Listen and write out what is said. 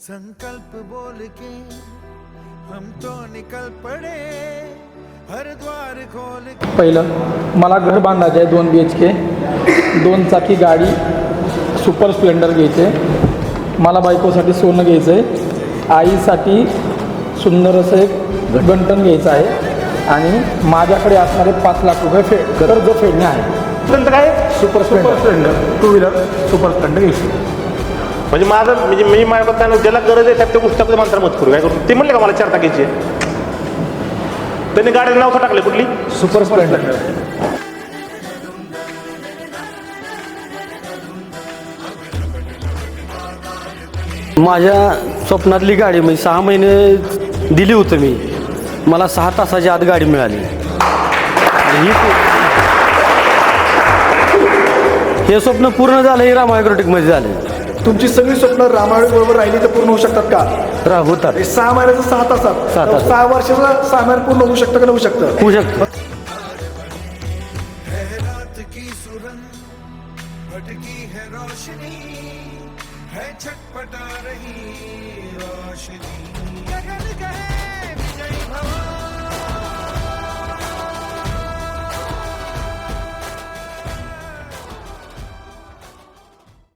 संकल्प बोल के हम तो निकल पड़े हर द्वार खोल के। पहिलं मला घर बांधायचं आहे दोन बी एच के दोन चाकी गाडी सुपर स्प्लेंडर घ्यायचे. मला बायकोसाठी सोनं घ्यायचं आहे. आईसाठी सुंदर असं एक गंटन घ्यायचं आहे. आणि माझ्याकडे असणारे पाच लाख रुपये फे कर्ज फेडणे आहे. नंतर काय? Super super splendor two wheeler super splendor घ्यायची. म्हणजे माझं म्हणजे मी माझ्या काय ज्याला गरज आहे त्या गोष्टी आपल्या मंत्र मत करू. काय करू? ते म्हणले का मला चार टाकायची? आहे त्यांनी गाडीला नाव टाकले कुठली? Super splendor. माझ्या स्वप्नातली गाडी म्हणजे सहा महिने दिली होतं मी. मला सहा तासाच्या आत गाडी मिळाली. ही हे स्वप्न पूर्ण झालं हे राम ॲग्रोटेकमध्ये झालं. तुमची सगळी स्वप्न रामायण बरोबर राहिली तर पूर्ण होऊ शकतात का? रा होतात. हे सहा महिन्याचं सहा तासात. सहा तासात. सहा वर्षाचं सहा महिन्यात पूर्ण होऊ शकतं का? नाही होऊ शकतं. होऊ शकतं. है रात की सुरंग भटकी है रोशनी है छटपटा रही रोशनी।